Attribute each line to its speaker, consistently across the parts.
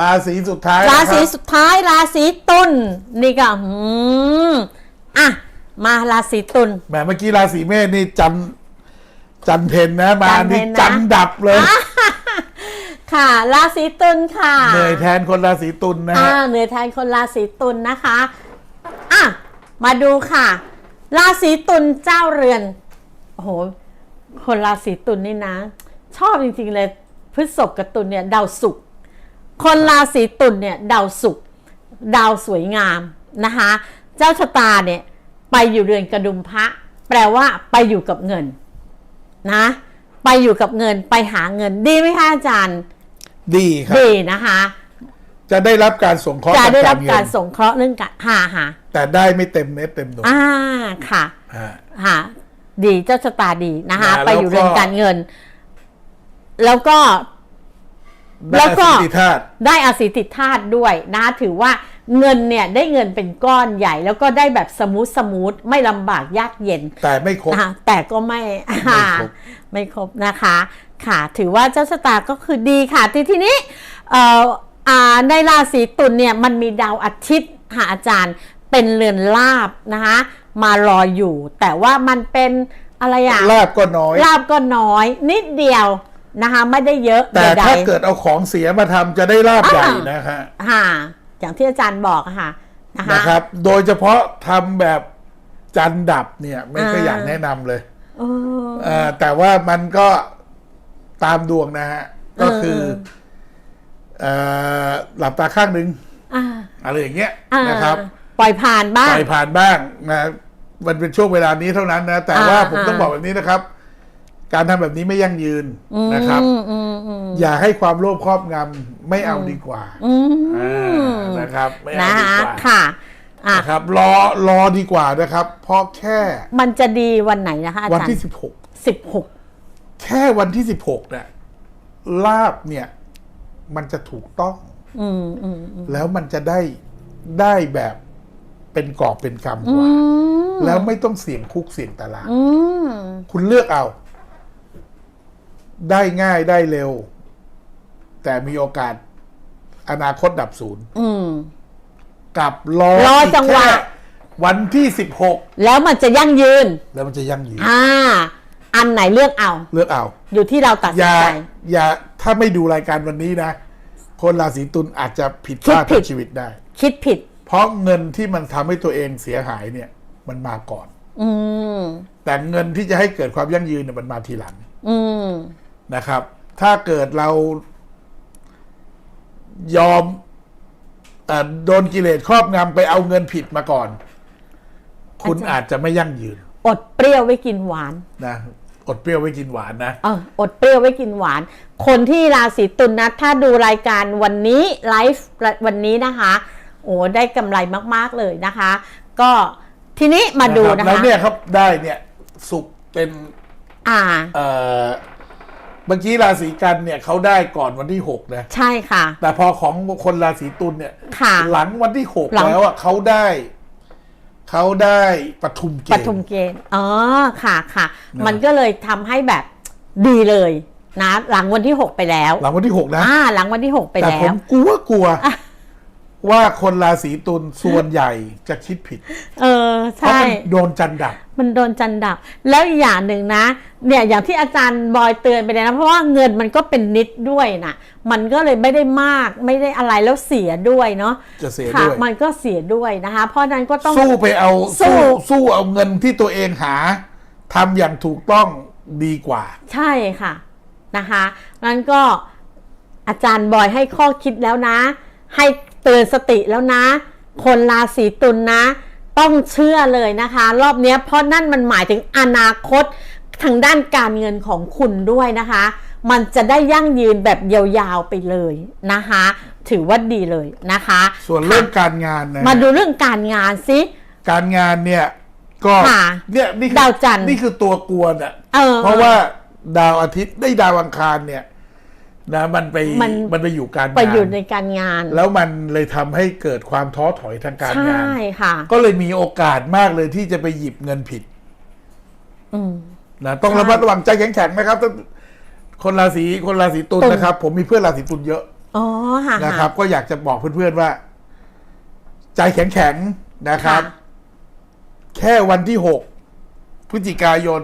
Speaker 1: ราศีสุดท้าย
Speaker 2: ราศี
Speaker 1: นะคบ
Speaker 2: สุดท้ายราศีตุลนี่ก็หืมอะมาราศีตุล
Speaker 1: แหมเมื่อกี้ราศีเมษนี่จันจันเพนนะมา
Speaker 2: จันเพ็
Speaker 1: นี่
Speaker 2: ญนะ
Speaker 1: จันดับเลย
Speaker 2: ค่ะราศีตุลค่ะ
Speaker 1: เหนื่อยแทนคนราศีตุลนะ
Speaker 2: อ่า
Speaker 1: ฮะ
Speaker 2: เหนือแทนคนราศีตุลนะคะอะมาดูค่ะ ราศีตุลเจ้าเรือนโอ้โหคนราศีตุลนี่นะ ชอบจริงๆเลยพฤษภกับตุลเนี่ยดาวศุกร์ คนราศีตุลเนี่ยดาวศุกร์ดาวสวยงามนะคะเจ้าชะตาเนี่ยไปอยู่เรือนกระดุมพระ แปลว่าไปอยู่กับเงินนะไปอยู่กับเงินไปหาเงินดีไหมคะอาจารย์
Speaker 1: ดีครับ
Speaker 2: ดีนะคะ
Speaker 1: จะได้รับการส่งเคราะห์
Speaker 2: จะ
Speaker 1: ทาง
Speaker 2: ได้รับ
Speaker 1: เงิน
Speaker 2: การสงเคราะห์เรื่องการหาหา
Speaker 1: แต่ได้ไม่เต็มเม็ดเต็มหน่วย
Speaker 2: อ่าค่ะ
Speaker 1: อ่า
Speaker 2: หาดีเจ้าชะตาดีนะคะ
Speaker 1: นะ
Speaker 2: ไปอยู่
Speaker 1: แล้วก็
Speaker 2: เรื่องการเงิน แล้วก็
Speaker 1: ได้
Speaker 2: แล้วก็
Speaker 1: อสิทธิธาตุ
Speaker 2: ได้อาศิติธาตุด้วยนะคะถือว่าเงินเนี่ยได้เงินเป็นก้อนใหญ่ แล้วก็ได้แบบสมูทสมูทไม่ลำบากยากเย็น
Speaker 1: แต่ไม่ครบ
Speaker 2: นะคะแต่ก็ไม่
Speaker 1: ครบ
Speaker 2: ไม่ครบนะคะ ค่ะถือว่าเจ้าชะตาก็คือดีค่ะทีทีนี้เอ่ออ่าในราศีตุลเนี่ยมันมีดาวอาทิตย์หาอาจารย์เป็นเรือนลาบนะคะมารออยู่ แต่ว่ามันเป็นอะไรอะ
Speaker 1: ลาบก็น้อย
Speaker 2: ลาบก็น้อย นิดเดียว นะคะไม่ได้เยอะ
Speaker 1: แต่
Speaker 2: ใดๆ
Speaker 1: ถ้าเกิดเอาของเสียมาทำจะได้ลาบใหญ่นะฮะ
Speaker 2: ค่ะอย่างที่อาจารย์บอกอะค่ะนะคะ
Speaker 1: นะครับ โดยเฉพาะทำแบบจันดับเนี่ย ไม่ก็
Speaker 2: อ่า
Speaker 1: อยากแนะนำเลย
Speaker 2: เออ
Speaker 1: เอ่อแต่ว่ามันก็ตามดวงนะฮะ ก็คือเอ่อหลับตาข้างหนึ่ง
Speaker 2: อ่า
Speaker 1: อะไรอย่างเงี้ย
Speaker 2: อ่า
Speaker 1: นะครับ
Speaker 2: ปล่อยผ่านบ้าง
Speaker 1: ปล่อยผ่านบ้างนะมันเป็นช่วงเวลานี้เท่านั้นนะ แต่ว่า
Speaker 2: อ่า
Speaker 1: ผม
Speaker 2: อ่า
Speaker 1: ต้องบอกแบบนี้นะครับ การทำแบบนี้ไม่ยั่งยืนนะครับ
Speaker 2: อืมอืมอืม
Speaker 1: อย่าให้ความโลภครอบงำไม่เอาดีกว่า
Speaker 2: อืม
Speaker 1: อ่านะครับไม่เอา
Speaker 2: นะ
Speaker 1: ดี
Speaker 2: คะ
Speaker 1: กว่า
Speaker 2: ค่ะอะ
Speaker 1: นะครับรอรอดีกว่านะครับ เพราะแค่
Speaker 2: มันจะดีวันไหนนะคะอา
Speaker 1: วัน
Speaker 2: จาร
Speaker 1: ที่
Speaker 2: ย์
Speaker 1: สิบหก
Speaker 2: สิบหก
Speaker 1: แค่วันที่สิบหกเนี่ยลาบเนี่ย มันจะถูกต้อง
Speaker 2: อืมอืมอืม
Speaker 1: แล้วมันจะได้ได้แบบเป็นกอบเป็นกำก
Speaker 2: อื
Speaker 1: ว่า
Speaker 2: ม
Speaker 1: แล้วไม่ต้องเสี่ยงคุกเสี่ยงตาราง
Speaker 2: อืม
Speaker 1: คุณเลือกเอา ได้ง่ายได้เร็ว แต่มีโอกาส อนาคตดับศูนย์
Speaker 2: อืม
Speaker 1: กับรอ
Speaker 2: รอจังหวะ
Speaker 1: อีกแค่วันที่สิบหก
Speaker 2: แล้วมันจะยั่งยืน
Speaker 1: แล้วมันจะยั่งยืน
Speaker 2: อ่า อันไหนเลือกเอา
Speaker 1: เลือกเอา
Speaker 2: อยู่ที่เราตัด
Speaker 1: อ
Speaker 2: สิน
Speaker 1: ย่า
Speaker 2: ใจ
Speaker 1: อย่าถ้าไม่ดูรายการวันนี้นะ คนราศีตุลอาจจะผิดพ
Speaker 2: คิด
Speaker 1: ลาด
Speaker 2: ผิ
Speaker 1: ทา
Speaker 2: ด
Speaker 1: งชีวิตได้
Speaker 2: คิดผิด
Speaker 1: เพราะเงินที่มันทำให้ตัวเองเสียหายเนี่ย มันมาก่อน
Speaker 2: อืม
Speaker 1: แต่เงินที่จะให้เกิดความยั่งยืนเนี่ยมันมาทีหลัง
Speaker 2: อืม
Speaker 1: นะครับ ถ้าเกิดเรายอมเออโดนกิเลสครอบงำไปเอาเงินผิดมาก่อน คุณอาจจะไม่ยั่งยืน
Speaker 2: อดเปรี้ยวไว้กินหวาน
Speaker 1: นะอดเปรี้ยวไว้กินหวานนะ
Speaker 2: เอออดเปรี้ยวไว้กินหวาน คนที่ราศีตุลนะถ้าดูรายการวันนี้ไลฟ์วันนี้นะคะ โอ้ได้กำไรมากๆเลยนะคะ ก็ทีนี้มาดู
Speaker 1: รับ
Speaker 2: นะ
Speaker 1: แล้ว
Speaker 2: คะ
Speaker 1: เนี่ยครับได้เนี่ยสุขเป็น
Speaker 2: อ่า
Speaker 1: เอ่อ เมื่อกี้ราศีกันเนี่ยเขาได้ก่อนวันที่หกนะ
Speaker 2: ใช่ค่ะ
Speaker 1: แต่พอของคนราศีตุลเนี่ย
Speaker 2: ค่ะ
Speaker 1: หลังวันที่หก
Speaker 2: หลัง
Speaker 1: แล้วอะเขาได้ เขาได้ปทุมเก
Speaker 2: ป
Speaker 1: ณฑ์
Speaker 2: ทุมเกณฑ์อ๋อค่ะค่ะ
Speaker 1: นะ
Speaker 2: มันก็เลยทำให้แบบดีเลยนะ หลังวันที่ 6 ไปแล้ว
Speaker 1: หลังวันที่หกนะ
Speaker 2: อ่าหลังวันที่ 6 ไป
Speaker 1: แต่
Speaker 2: แล้
Speaker 1: ผม
Speaker 2: ว
Speaker 1: กลัวกลัวว่าคนราศีตุลส่วนใหญ่จะคิดผิด
Speaker 2: เออ
Speaker 1: เพราะ
Speaker 2: ใช่
Speaker 1: มันโดนจันดับ
Speaker 2: มันโดนจันดับ แล้วอีกอย่างหนึ่งนะ เนี่ยอย่างที่อาจารย์บอยเตือนไปเลยนะ เพราะว่าเงินมันก็เป็นนิดด้วยนะมันก็เลยไม่ได้มากไม่ได้อะไรแล้วเสียด้วยเนาะ
Speaker 1: จะเสีย
Speaker 2: ค่ะ
Speaker 1: ด้วย
Speaker 2: มันก็เสียด้วยนะคะ เพราะฉะนั้นก็ต้อง
Speaker 1: สู้ไปเอา
Speaker 2: สู้
Speaker 1: สู้สู้เอาเงินที่ตัวเองหาทำอย่างถูกต้องดีกว่า
Speaker 2: ใช่ค่ะนะคะนั้นก็อาจารย์บอยให้ข้อคิดแล้วนะ ให้เตือนสติแล้วนะ คนราศีตุลนะ ต้องเชื่อเลยนะคะ รอบเนี้ยเพราะนั่นมันหมายถึงอนาคตทางด้านการเงินของคุณด้วยนะคะ มันจะได้ยั่งยืนแบบยาวๆไปเลยนะคะ ถือว่าดีเลยนะคะ
Speaker 1: ส่วนเรื่องการงานนะ
Speaker 2: มาดูเรื่องการงานสิ
Speaker 1: การงานเนี่ยก็
Speaker 2: ค่ะ
Speaker 1: เนี่ยนี่คือ
Speaker 2: ดาวจันทร์
Speaker 1: นี่คือตัวกวนอะ
Speaker 2: เออ
Speaker 1: เพราะว่าดาวอาทิตย์ได้ดาวอังคารเนี่ย นะมันไป
Speaker 2: มัน
Speaker 1: มันไปอยู่การงาน
Speaker 2: ไปอยู่ในการงาน
Speaker 1: แล้วมันเลยทำให้เกิดความท้อถอยทางการ
Speaker 2: ใช่
Speaker 1: งาน
Speaker 2: ค่ะ
Speaker 1: ก็เลยมีโอกาสมากเลยที่จะไปหยิบเงินผิด
Speaker 2: อืม
Speaker 1: นะต้อง
Speaker 2: ใช่
Speaker 1: ระมัดระวังใจแข็งๆนะครับท่านคนราศีคนราศีตุล
Speaker 2: ตุล
Speaker 1: นะครับ ผมมีเพื่อนราศีตุลเยอะ
Speaker 2: อ๋อค่ะ
Speaker 1: นะครับ ก็อยากจะบอกเพื่อนๆว่า ใจแข็งๆนะครับ แค่วันที่หกพฤศจิกายน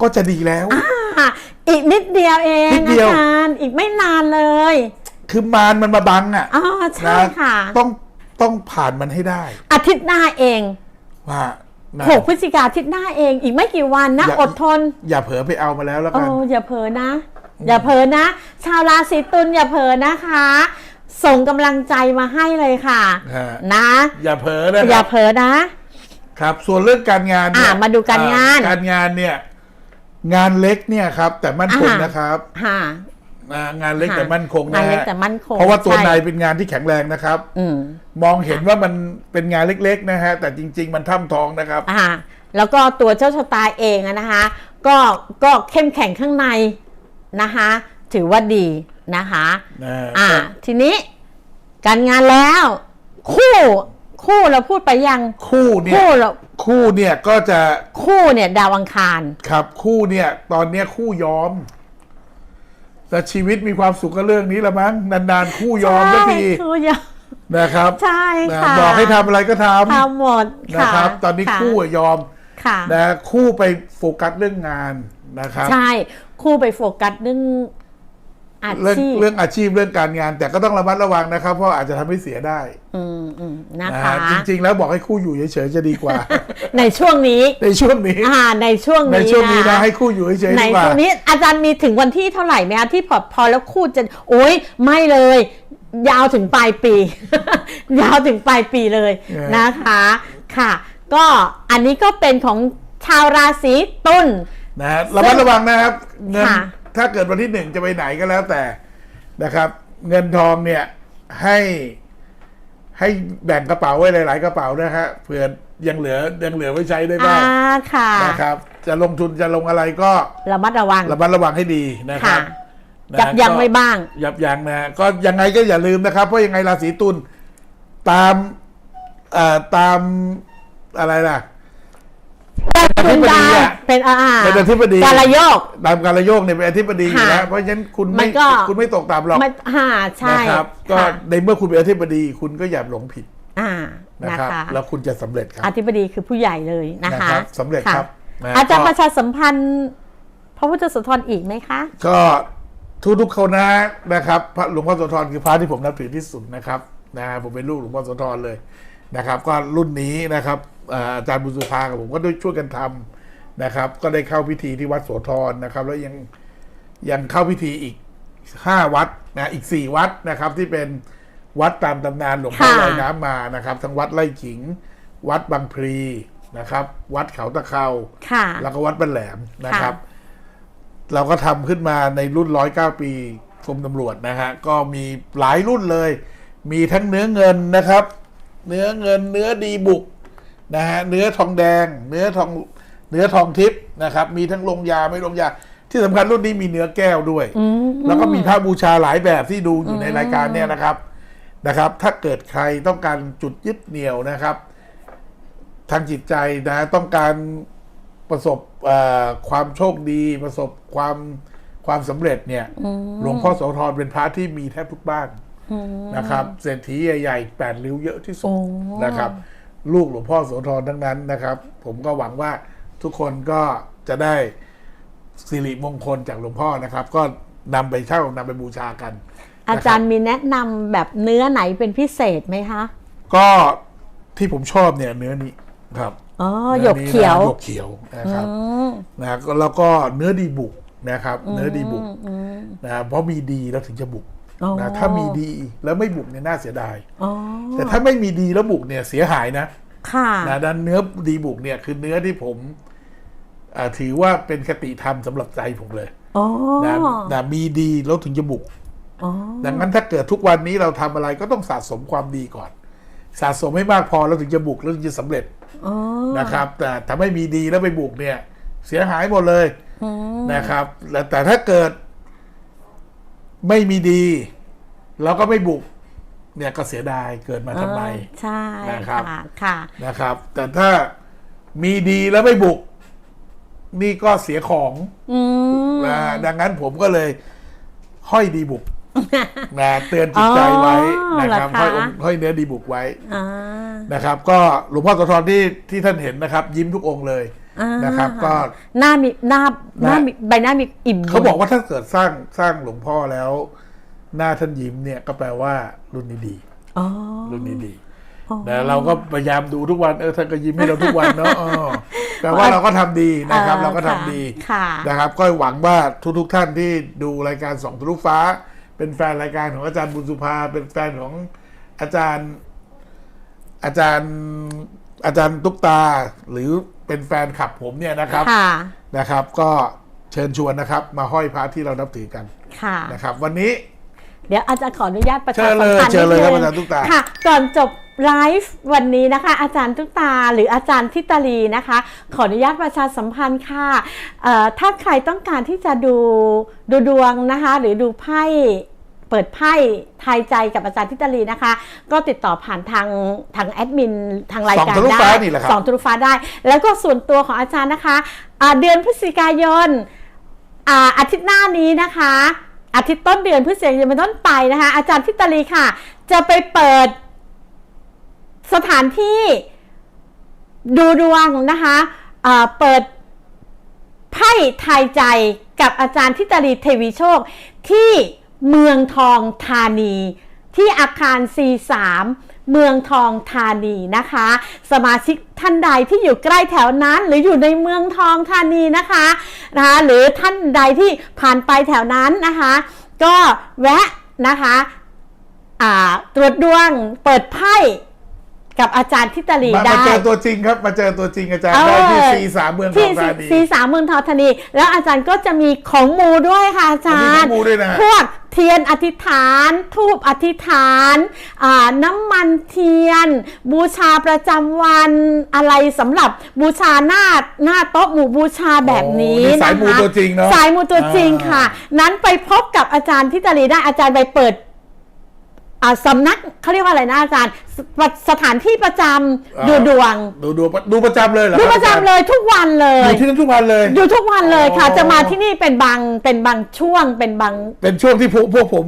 Speaker 1: ก็จะดีแล้ว
Speaker 2: ค่ะอีกนิดเดียวเอง
Speaker 1: นิดเดียว
Speaker 2: อาจารย์อีกไม่นานเลย
Speaker 1: คือมารมันมาบังอะ
Speaker 2: อ๋อใช่
Speaker 1: นะ
Speaker 2: ค่ะ
Speaker 1: ต้องต้องผ่านมันให้ได้
Speaker 2: อาทิตย์หน้าเอง
Speaker 1: ว่านะ
Speaker 2: หกพฤศจิกาอาทิตย์หน้าเอง อีกไม่กี่วันนะ
Speaker 1: อย่า
Speaker 2: อดทน
Speaker 1: อย่าเผลอไปเอามาแล้วแล้ว
Speaker 2: โอ้
Speaker 1: กัน
Speaker 2: อย่าเผลอนะ อย่าเผลอนะ ชาวราศีตุลอย่าเผลอนะคะ ส่งกำลังใจมาให้เลยค่ะ
Speaker 1: ฮะ
Speaker 2: นะ
Speaker 1: อย่าเผลอนะค
Speaker 2: อย่า
Speaker 1: รับ
Speaker 2: เผลอนะ
Speaker 1: ครับ ส่วนเรื่องการงานเนี่ย
Speaker 2: อะมาดูการงาน
Speaker 1: อ่การงานเนี่ย งานเล็กเนี่ยครับ แต่มั่นคง
Speaker 2: อ่า
Speaker 1: นะครับ
Speaker 2: ค่ะ
Speaker 1: อ่างานเล็ก
Speaker 2: ค่ะ
Speaker 1: แต่มั่นคง
Speaker 2: งา
Speaker 1: นะ
Speaker 2: นเล็ก
Speaker 1: ฮะ
Speaker 2: แต่มั่นคง
Speaker 1: เพราะว่าตัว
Speaker 2: ใช่
Speaker 1: นายเป็นงานที่แข็งแรงนะครับ
Speaker 2: อืม
Speaker 1: มองเห็นว่ามันเป็นงานเล็ก ๆ นะฮะ แต่จริง ๆ มันท่ำทองนะครับ
Speaker 2: อ่าแล้วก็ตัวเจ้าชะตาเองอะนะคะ ก็ก็เข้มแข็งข้างในนะคะ ถือว่าดีนะคะ
Speaker 1: นะฮะ
Speaker 2: อ่าทีนี้การงานแล้ว คู่ คู่เราพูดไปยัง
Speaker 1: คู่เนี่ย
Speaker 2: คู่เรา
Speaker 1: คู่เนี่ยก็จะ
Speaker 2: คู่เนี่ย ดาวอังคาร
Speaker 1: ครับคู่เนี่ย ตอนเนี้ยคู่ยอม แต่ชีวิตมีความสุขกับเรื่องนี้ละมั้งนานๆคู่ยอมสักที
Speaker 2: ใช่คู่ยอม
Speaker 1: นะครับ
Speaker 2: ใช่
Speaker 1: นะ
Speaker 2: ค่ะ
Speaker 1: บอกให้ทำอะไรก็ท
Speaker 2: ทำหมดำ
Speaker 1: นะครับ ตอนนี้ะคู่อะยอม
Speaker 2: ค่ะ
Speaker 1: นะคู่ไปโฟกัสเรื่องงานนะครับ
Speaker 2: ใช่ คู่ไปโฟกัสเรื่องอา
Speaker 1: เรื่อง
Speaker 2: ชีพ
Speaker 1: เรื่องอาชีพเรื่องการงาน แต่ก็ต้องระมัดระวังนะครับ เพราะอาจจะทำให้เสียได้
Speaker 2: อืมอืมนะ
Speaker 1: นะคะฮะจริง ๆ แล้วบอกให้คู่อยู่เฉยๆจะดีกว่า
Speaker 2: ในช่วงนี้
Speaker 1: ในช่วงนี้
Speaker 2: อ่าในช่วง
Speaker 1: ใน
Speaker 2: นี้
Speaker 1: ช่วงนี้นะให้คู่อยู่เฉยๆ
Speaker 2: ใน
Speaker 1: ดีกว่า
Speaker 2: ช่วงนี้อาจารย์มีถึงวันที่เท่าไหร่ไหมคะที่พอพอแล้วคู่จะโอ้ยไม่เลย ยาวถึงปลายปี ยาวถึงปลายปีเลยนะคะค่ะ ก็อันนี้ก็เป็นของชาวราศีตุล
Speaker 1: นะฮะระมัดระวังนะครับเงิน
Speaker 2: ค่ะ
Speaker 1: ถ้าเกิดวันที่หนึ่งจะไปไหนก็แล้วแต่นะครับ เงินทองเนี่ยให้ให้แบ่งกระเป๋าไว้หลาย ๆ กระเป๋านะฮะเผื่อยังเหลือยังเหลือไว้ใช้ได้
Speaker 2: อ่า
Speaker 1: บ้าง
Speaker 2: ค่ะ
Speaker 1: นะครับ จะลงทุนจะลงอะไรก็
Speaker 2: ระมัดระวัง
Speaker 1: ระมัดระวังให้ดีนะค
Speaker 2: ค่ะ
Speaker 1: รับนะ
Speaker 2: ยับยั้งไว้บ้าง
Speaker 1: ยับยั้งนะก็ยังไงก็อย่าลืมนะครับเพราะยังไงราศีตุลตามเอ่อตามอะไรล่ะ อธิบดีอะ
Speaker 2: เป็นอ่า
Speaker 1: เป็นอธิบดี
Speaker 2: การละโยก
Speaker 1: ตามการระโยกเนี่ยเป็นอธิบดีอยู่แล้ว
Speaker 2: ค่ะ
Speaker 1: เพราะฉะนั้นคุณ
Speaker 2: มั
Speaker 1: ไม่
Speaker 2: นก็
Speaker 1: คุณไม่ตกต่ำหรอก
Speaker 2: ไม่ฮ่าใช่
Speaker 1: นะครับก็
Speaker 2: ค่ะ
Speaker 1: ในเมื่อคุณเป็นอธิบดีคุณก็อย่าหลงผิด
Speaker 2: อ่า
Speaker 1: นะ
Speaker 2: นะครับคะ
Speaker 1: แล้วคุณจะสำเร็จครับ
Speaker 2: อธิบดีคือผู้ใหญ่เลยนะคะ
Speaker 1: นะครับสำเร็จครับะนะ
Speaker 2: อาจารย์
Speaker 1: ก็
Speaker 2: ประชาสัมพันธ์พระพุทธสุธรอีกไหมคะ
Speaker 1: ก็ทุกทุกๆคนนะนะครับพระหลวงพ่อโสธรคือพระที่ผมนับถือที่สุดนะครับนะผมเป็นลูกหลวงพ่อโสธรเลย นะครับ ก็รุ่นนี้นะครับอ่าอาจารย์บุญสุภากับผมก็ได้ช่วยกันทำนะครับ ก็ได้เข้าพิธีที่วัดโสธรนะครับ แล้วยังยังเข้าพิธีอีกห้าวัดนะอีกสี่วัดนะครับ ที่เป็นวัดตามตำนานหลวงพ่อ
Speaker 2: ค่ะ
Speaker 1: ลอยน้ำมานะครับ ทั้งวัดไร่ขิง วัดบางพลีนะครับ วัดเขาตะเคา
Speaker 2: ค่ะ
Speaker 1: แล้วก็วัดบ้านแหลมนะครับ
Speaker 2: ค่ะ
Speaker 1: เราก็ทำขึ้นมาในรุ่นร้อยเก้าปีกรมตำรวจนะฮะก็มีหลายรุ่นเลย มีทั้งเนื้อเงินนะครับ เนื้อเงินเนื้อดีบุกนะฮะเนื้อทองแดง เนื้อทองเนื้อทองทิพย์นะครับ มีทั้งลงยาไม่ลงยา ที่สำคัญรุ่นนี้มีเนื้อแก้วด้วย แล้วก็มีพระบูชาหลายแบบที่ดูอยู่ในรายการเนี่ยนะครับนะครับ ถ้าเกิดใครต้องการจุดยึดเหนี่ยวนะครับ ทางจิตใจนะต้องการประสบเอ่อความโชคดีประสบความความสำเร็จเนี่ย หลวงพ่อโสธรเป็นพระที่มีแทบทุกบ้าน นะครับเศรษฐีใหญ่ๆแปดริ้วเยอะที่สุด
Speaker 2: โอ้
Speaker 1: นะครับ ลูกหลวงพ่อโสธรทั้งนั้นนะครับ ผมก็หวังว่าทุกคนก็จะได้สิริมงคลจากหลวงพ่อนะครับ ก็นำไปเช่านำไปบูชากัน
Speaker 2: อาจารย์มีแนะนำแบบเนื้อไหนเป็นพิเศษไหมคะ
Speaker 1: ก็ที่ผมชอบเนี่ยเนื้อนี้ครับ
Speaker 2: อ๋อห
Speaker 1: นื้
Speaker 2: ย
Speaker 1: อกนี้นะ
Speaker 2: เขียว
Speaker 1: หยกเขียวนะครับ
Speaker 2: อืม
Speaker 1: นะก็แล้วก็เนื้อดีบุกนะครับ เนื้อดีบุกนะเพราะมีดีแล้วถึงจะบุก
Speaker 2: อ๋อ
Speaker 1: นะถ้ามีดีแล้วไม่บุกเนี่ยน่าเสียดาย
Speaker 2: อ๋อ
Speaker 1: แต่ถ้าไม่มีดีแล้วบุกเนี่ยเสียหายนะ
Speaker 2: ค่ะ
Speaker 1: นะดันเนื้อดีบุกเนี่ยคือเนื้อที่ผมอ่าถือว่าเป็นคติธรรมสำหรับใจผมเลย
Speaker 2: อ๋อ
Speaker 1: นะนะมีดีแล้วถึงจะบุก
Speaker 2: อ๋อ
Speaker 1: ดังนั้นถ้าเกิดทุกวันนี้เราทำอะไรก็ต้องสะสมความดีก่อน สะสมให้มากพอแล้วถึงจะบุกแล้วถึงจะสำเร็จ
Speaker 2: อ๋อ
Speaker 1: นะครับ แต่ถ้าไม่มีดีแล้วไปบุกเนี่ย เสียหายหมดเลย
Speaker 2: อืม
Speaker 1: นะครับแล้วแต่ถ้าเกิด ไม่มีดี แล้วก็ไม่บุก เนี่ยก็เสียดายเกิดมาทำไม
Speaker 2: เออใช่
Speaker 1: นะครับ
Speaker 2: ค่ะค่ะ
Speaker 1: นะครับ แต่ถ้ามีดีแล้วไม่บุก นี่ก็เสียของ
Speaker 2: อืม
Speaker 1: นะดังนั้นผมก็เลย ห้อยดีบุกนะเตือนจิตใจไว้
Speaker 2: อ๋อ
Speaker 1: นะครับ
Speaker 2: เหรอคะ
Speaker 1: ห้อยองค์ห้อยเนื้อดีบุกไว้
Speaker 2: อ่า
Speaker 1: นะครับก็หลวงพ่อโสธรที่ที่ท่านเห็นนะครับ ยิ้มทุกองค์เลย
Speaker 2: อ่า
Speaker 1: นะครับ ก็
Speaker 2: หน้ามีหน้าหน้า
Speaker 1: หน้า
Speaker 2: มีใบหน้ามีอิ่ม
Speaker 1: เขาบอกว่าถ้าเกิดสร้างสร้างหลวงพ่อแล้ว หน้าท่านยิ้มเนี่ยก็แปลว่ารุ่นนี้ดี
Speaker 2: อ๋อ
Speaker 1: รุ่นนี้ดี
Speaker 2: อ๋อ
Speaker 1: แต่เราก็พยายามดูทุกวันเออท่านก็ยิ้มให้เราทุกวันเนาะอ๋อแปลว่าเราก็ทำดีนะครับ
Speaker 2: อ่า
Speaker 1: เราก็ทำดี
Speaker 2: ค่ะ
Speaker 1: นะครับ ก็หวังว่าทุกๆท่านที่ดูรายการสองทะลุฟ้า เป็นแฟนรายการของอาจารย์บุญสุภา เป็นแฟนของอาจารย์ อาจารย์ อาจารย์ตุ๊กตาหรือเป็นแฟนขับผมเนี่ยนะครับ
Speaker 2: ค่ะ
Speaker 1: นะครับ ก็เชิญชวนนะครับ มาห้อยพระที่เรานับถือกัน
Speaker 2: ค่ะ
Speaker 1: นะครับ วันนี้
Speaker 2: เดี๋ยวอาจารย์ขออนุญาตประชา
Speaker 1: เชิ
Speaker 2: สั
Speaker 1: ญ
Speaker 2: ม
Speaker 1: เลย
Speaker 2: พันธ์
Speaker 1: เชิญเลย
Speaker 2: นิด
Speaker 1: ครับ
Speaker 2: นึง
Speaker 1: อาจารย์ตุ๊กตา
Speaker 2: ค่ะ ก่อนจบไลฟ์วันนี้นะคะ อาจารย์ตุ๊กตาหรืออาจารย์ทิตาลีนะคะ ขออนุญาตประชาสัมพันธ์ค่ะเอ่อถ้าใครต้องการที่จะดูดูดวงนะคะ หรือดูไพ่เปิดไพ่ทายใจกับอาจารย์ทิตาลีนะคะ ก็ติดต่อผ่านทางทางแอดมินทางรายการ
Speaker 1: สองทะลุ
Speaker 2: ได้
Speaker 1: ฟ้านี่แหละครับ
Speaker 2: สองทะลุฟ้าได้ แล้วก็ส่วนตัวของอาจารย์นะคะอ่าเดือนพฤศจิกายนอ่าอาทิตย์หน้านี้นะคะ อาทิตย์ต้นเดือนพฤศจิกายนเป็นต้นไปนะคะ อาจารย์ทิตาลีค่ะ จะไปเปิดสถานที่ดูดวงนะคะอ่าเปิดไพ่ทายใจกับอาจารย์ทิตาลีเทวีโชคที่ เมืองทองธานี ที่อาคาร C3 เมืองทองธานีนะคะ สมาชิกท่านใดที่อยู่ใกล้แถวนั้น หรืออยู่ในเมืองทองธานีนะคะนะคะหรือท่านใดที่ผ่านไปแถวนั้นนะคะ ก็แวะนะคะตรวจดวงเปิดไพ่ กับอาจารย์ทิตาลี
Speaker 1: มา
Speaker 2: ได้
Speaker 1: มาเจอตัวจริงครับ มาเจอตัวจริงอาจารย์
Speaker 2: เออ
Speaker 1: ได้ที่ซีสามเมืองท
Speaker 2: ที่
Speaker 1: องธานี
Speaker 2: ซีสามเมืองทองธานี แล้วอาจารย์ก็จะมีของมูด้วยค่ะอาจาร
Speaker 1: มีของ
Speaker 2: ย์
Speaker 1: มูด้วยนะ
Speaker 2: พวกเทียนอธิษฐานทูบอธิษฐานอ่าน้ำมันเทียน บูชาประจำวันอะไรสำหรับบูชาหน้าหน้าโต๊ะหมู่บูชาแบบนี้
Speaker 1: โอ้นี่
Speaker 2: นะคะ
Speaker 1: สายมูตัวจริงเนอะ
Speaker 2: สายมูตัวจริงค่ะ
Speaker 1: อ่
Speaker 2: นั้นไปพบกับอาจารย์ทิตาลีได้อาจารย์ไปเปิด อ่าสำนักเขาเรียกว่าอะไรนะอาจารย์สสถานที่ประจำดูดวง
Speaker 1: ดูดูดูประจำเลยเหรอ
Speaker 2: ดู
Speaker 1: คบ
Speaker 2: ประจำเลยทุกวันเล
Speaker 1: อายจารย์อยู่ที่นั่นทุกวันเลย
Speaker 2: อยู่ทุกวันเลยค่ะ
Speaker 1: อ๋อ
Speaker 2: จะมาที่นี่เป็นบางเป็นบางช่วงเป็นบาง
Speaker 1: เป็นช่วงที่พวกพวกผม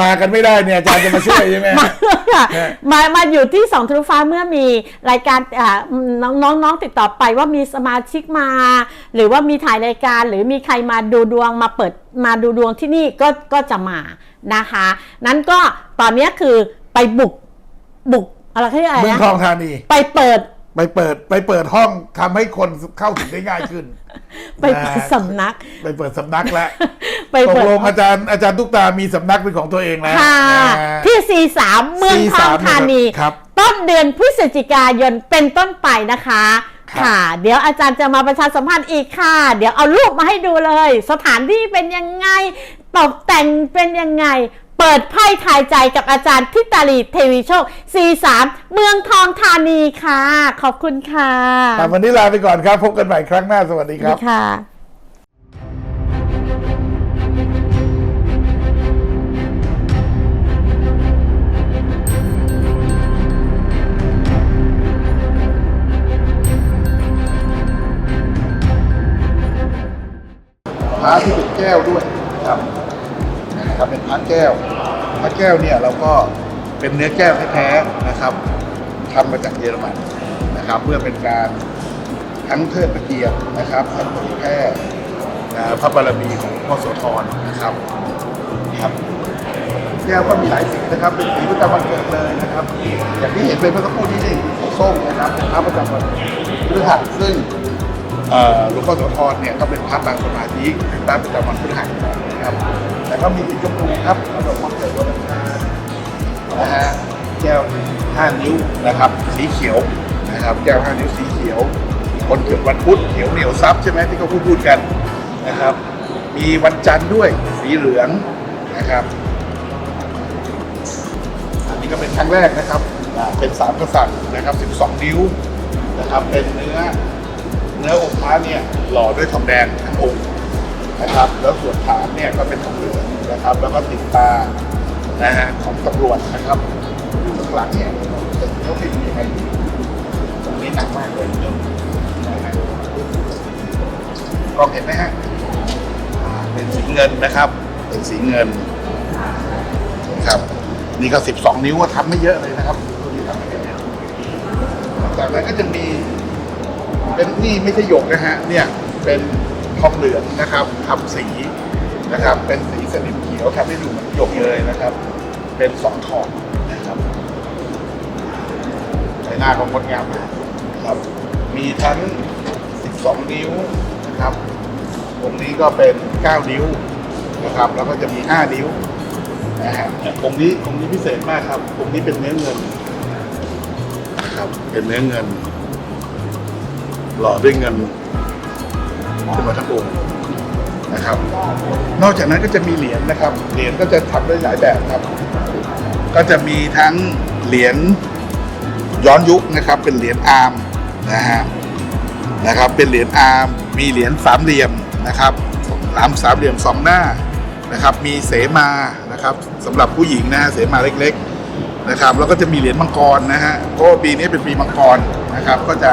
Speaker 1: มากันไม่ได้เนี่ยอาจารย์จะมาช่วยใช่ไหม
Speaker 2: มาค่ะ
Speaker 1: ฮะ
Speaker 2: มามาอยู่ที่สองทะลุฟ้าเมื่อมีรายการอ่าน้องน้องน้องติดต่อไปว่ามีสมาชิกมา หรือว่ามีถ่ายรายการ หรือมีใครมาดูดวงมาเปิดมาดูดวงที่นี่ก็ก็จะมานะคะ นั้นก็ ตอนนี้คือไปบุกบุกอะไรเขาเรียกอะไร
Speaker 1: เมือง
Speaker 2: นะ
Speaker 1: ทองธานี
Speaker 2: ไปเปิด
Speaker 1: ไปเปิดไปเปิดห้องทำให้คนเข้าถึงได้ง่ายขึ้น
Speaker 2: ไปเปิดสำนัก
Speaker 1: ไปเปิดสำนักแล้ว
Speaker 2: ไป
Speaker 1: ตก
Speaker 2: เปิด
Speaker 1: ลงอาจารย์อาจารย์ตุ๊กตามีสำนักเป็นของตัวเองแล้ว
Speaker 2: ค่ะ
Speaker 1: นะฮะ
Speaker 2: ที่ C3 เมืองทอง
Speaker 1: C3
Speaker 2: ธานี
Speaker 1: ครับ
Speaker 2: ต้นเดือนพฤศจิกายนเป็นต้นไปนะคะ
Speaker 1: ครับ
Speaker 2: ค่ะ เดี๋ยวอาจารย์จะมาประชาสัมพันธ์อีกค่ะ เดี๋ยวเอารูปมาให้ดูเลย สถานที่เป็นยังไง ตกแต่งเป็นยังไง เปิดไพ่ทายใจกับอาจารย์ทิตาลีเทวีโชค C3 เมืองทองธานีค่ะ ขอบคุณค่ะ
Speaker 1: อะวันนี้ลาไปก่อนครับ พบกันใหม่ครั้งหน้าสวัสดี
Speaker 2: ส
Speaker 1: ค
Speaker 2: วัส
Speaker 1: รับ
Speaker 2: ดีค่ะ
Speaker 1: พระที่เป็นแก้วด้วยนะครับ นะครับเป็นพระแก้วพระแก้วเนี่ยเราก็เป็นเนื้อแก้วแท้ๆนะครับทำมาจากเยอรมันนะครับ เพื่อเป็นการทั้งเทิดพระเกียรตินะครับทั้งเผยแพร่พระบารมีของพ่อโสธรนะครับครับแก้วก็มีหลายสีนะครับเป็นสีประจำวันเกิดเลยนะครับอย่างที่เห็นไปเมื่อสักครู่นี้นี่สีส้มนะครับเป็นพระประจำวันพฤหัสซึ่งหลวงพ่อโสธรเนี่ยก็เป็นพระบางสมาธิพระประจำวันพฤหัสนะครับ ก็มีสีชมพูครับสำหรับวันเกิดวันอังคานะฮะแก้วห้านิ้วนะครับ สีเขียวนะครับ แก้วห้านิ้วสีเขียว คนเกิดวันพุธเขียวเหนียวซับใช่ไหมที่เขาพูดพูดกันนะครับ มีวันจันทร์ด้วยสีเหลืองนะครับอันนี้ก็เป็นครั้งแรกนะครับเป็นสามกษัตริย์นะครับ 12 นิ้วนะครับ เป็นเนื้อเนื้อองค์พระเนี่ยหล่อด้วยทองแดงทั้งองค์นะครับ แล้วส่วนฐานเนี่ยก็เป็นทองเหลือง นะครับ แล้วก็ติดตานะฮะของตำรวจนะครับอยู่ข้างหลังเนี่ยเขาเป็นยังไงตรงนี้หนักมากเลยนะฮะกล้องเห็นไหมฮะอ่าเป็นสีเงินนะครับ เป็นสีเงินนะครับ นี่ก็สิบสองนิ้วก็ทำไม่เยอะเลยนะครับตัวนี้ทำไม่เยอะจากนั้นก็จะมีเป็นนี่ไม่ใช่หยกนะฮะเนี่ยเป็นทองเหลืองนะครับทำสี นะครับ เป็นสีสนิมเขียวทำให้ดูเหมือนหยกเลยนะครับ เป็นสองทองนะครับใช้หน้าของงดงามมากครับ มีทั้ง 12 นิ้วนะครับตรงนี้ก็เป็น 9 นิ้วนะครับ แล้วก็จะมี 5 นิ้วนะฮะตรงนี้ตรงนี้พิเศษมากครับตรงนี้เป็นเนื้อเงินนะครับ เป็นเนื้อเงิน หล่อด้วยเงินขึ้นมาทั้งองค์ นะครับ นอกจากนั้นก็จะมีเหรียญนะครับ เหรียญก็จะทำได้หลายแบบครับ ก็จะมีทั้งเหรียญย้อนยุคนะครับ เป็นเหรียญอาร์มนะฮะนะครับ เป็นเหรียญอาร์มมีเหรียญสามเหลี่ยมนะครับสามสามเหลี่ยมสองหน้านะครับ มีเสมานะครับสำหรับผู้หญิงนะฮะเสมาเล็ก ๆนะครับ แล้วก็จะมีเหรียญมังกรนะฮะเพราะปีนี้เป็นปีมังกรนะครับ ก็จะ